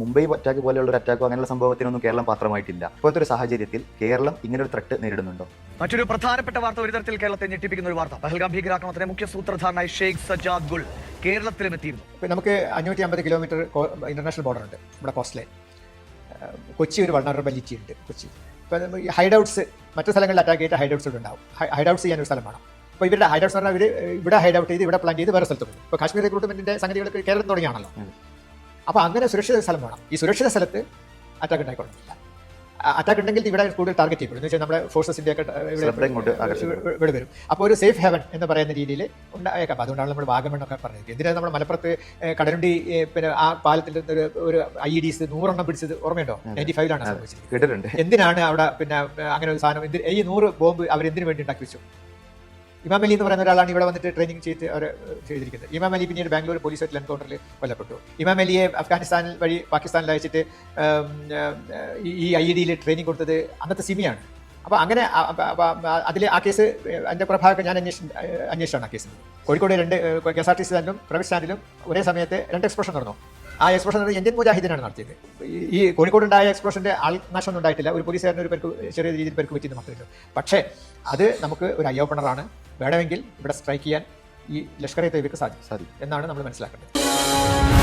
Mumbai attack പോലെയുള്ള ഒരു അറ്റാക്കോ അങ്ങനെയുള്ള സംഭവത്തിനൊന്നും കേരളം പാത്രമായിട്ടില്ല. ഇപ്പോഴത്തെ ഒരു സാഹചര്യത്തിൽ കേരളം ഇങ്ങനെ ഒരു ത്രട്ട് നേരിടുന്നുണ്ടോ? മറ്റൊരു പ്രധാനപ്പെട്ട വാർത്ത ഒരു തരത്തിൽ കേരളത്തെ ഞെട്ടിപ്പിക്കുന്ന ഒരു വാർത്ത. പഹൽഗാം ഭീകരാക്രമണത്തിന്റെ മുഖ്യ സൂത്രധാരനായ ഷെയ്ഖ് സജാദ് ഗുൾ കേരളത്തിലും എത്തിയിരുന്നു. നമുക്ക് അഞ്ഞൂറ്റി അമ്പത് കിലോമീറ്റർ ഇന്റർനാഷണൽ ബോർഡർ ഉണ്ട് നമ്മുടെ കോസ്റ്റ് ലൈൻ കൊച്ചി ഒരു വൾണറബിലിറ്റി ഉണ്ട് കൊച്ചി. ഇപ്പം ഹൈഡ് ഔട്ട്സ് മറ്റു സ്ഥലങ്ങളിൽ അറ്റാക്ക് ചെയ്തിട്ട് ഹൈഡ് ഔട്ട്സ് ഉണ്ടാവും. ഹൈഡ് ഔട്ട്സ് ചെയ്യാൻ ഒരു സ്ഥലം വേണം. അപ്പോൾ ഇവരുടെ ഹൈഡ് ഔട്ട്സ് പറഞ്ഞാൽ ഇവർ ഇവിടെ ഹൈഡ് ഔട്ട് ചെയ്ത് ഇവിടെ പ്ലാൻ ചെയ്ത് വേറെ സ്ഥലത്ത് പോകും. ഇപ്പോൾ കാശ്മീർ റിക്രൂട്ട്മെന്റിന്റെ സംഗതികൾ കേരളത്തിൽ തുടങ്ങിയാണല്ലോ. അപ്പോൾ അങ്ങനെ സുരക്ഷിത സ്ഥലം വേണം. ഈ സുരക്ഷിത സ്ഥലത്ത് അറ്റാക്ക് ഉണ്ടായിക്കൊള്ളില്ല അറ്റാക്ക് ഉണ്ടെങ്കിൽ ഇവിടെ കൂടുതൽ ടാർഗറ്റ് ചെയ്യും എന്ന് വെച്ചാൽ നമ്മുടെ ഫോഴ്സസിന്റെ ഒക്കെ. ഇവിടെ വരും. അപ്പോൾ ഒരു സേഫ് ഹെവൻ എന്ന് പറയുന്ന രീതിയിൽ ഉണ്ടായേക്കാം. അപ്പോൾ അതുകൊണ്ടാണ് നമ്മൾ വാഗമണ്ണൊക്കെ പറഞ്ഞത് എന്തിനാണ് നമ്മുടെ മലപ്പുറത്ത് കടലുണ്ടി പിന്നെ ആ പാലത്തിൽ ഒരു ഒരു ഐ ഡിസ് നൂറെണ്ണം പിടിച്ചത് ഓർമ്മയുണ്ടോ? നയന്റി ഫൈവിലാണ് സംഭവിച്ചത് എന്തിനാണ് അവിടെ പിന്നെ അങ്ങനെ ഒരു സാധനം ഈ നൂറ് ബോംബ് അവർ എന്തിനു വേണ്ടി ഉണ്ടാക്കി വെച്ചു? ഇമാം അലി എന്ന് പറയുന്ന ഒരാളാണ് ഇവിടെ വന്നിട്ട് ട്രെയിനിങ് ചെയ്ത് അവർ ചെയ്തിരിക്കുന്നത്. ഇമാം അലി പിന്നീട് ബാംഗ്ലൂർ പോലീസ് ആയിട്ട് എൻകൗണ്ടറിൽ കൊല്ലപ്പെട്ടു. ഇമാം അലിയെ അഫ്ഗാനിസ്ഥാനിൽ വഴി പാകിസ്ഥാനിൽ അയച്ചിട്ട് ഈ- ഐ ഐ ഡിയിൽ ട്രെയിനിങ് കൊടുത്തത് അന്നത്തെ സിമിയാണ് അപ്പോൾ അങ്ങനെ അതിൽ ആ കേസ് അതിന്റെ പ്രഭാവമൊക്കെ ഞാൻ അന്വേഷി അന്വേഷിച്ചാണ് ആ കേസ് കോഴിക്കോട് രണ്ട് K S R T C സ്റ്റാൻഡിലും private സ്റ്റാൻഡിലും ഒരേ സമയത്ത് രണ്ട് എക്സ്പ്രഷൻ നടന്നു. ആ എക്സ്പ്രഷൻ നടന്നത് ഇന്ത്യൻ മുജാഹിദിനാണ് നടത്തിയത്. ഈ- ഈ കോഴിക്കോട് ഉണ്ടായ എക്സ്പ്രഷന്റെ ആൾനാശമൊന്നും ഉണ്ടായിട്ടില്ല. ഒരു പോലീസുകാരന് ഒരു പേർക്ക് ചെറിയ രീതിയിൽ പേർക്ക് പറ്റിയെന്ന് ഉള്ളൂ. പക്ഷേ അത് നമുക്ക് ഒരു ഐ ഓപ്പണറാണ് വേണമെങ്കിൽ ഇവിടെ സ്ട്രൈക്ക് ചെയ്യാൻ ഈ ലഷ്കർ തൊയ്ബയ്ക്ക് സാധിക്കും സാധിക്കും. എന്നാണ് നമ്മൾ മനസ്സിലാക്കേണ്ടത്.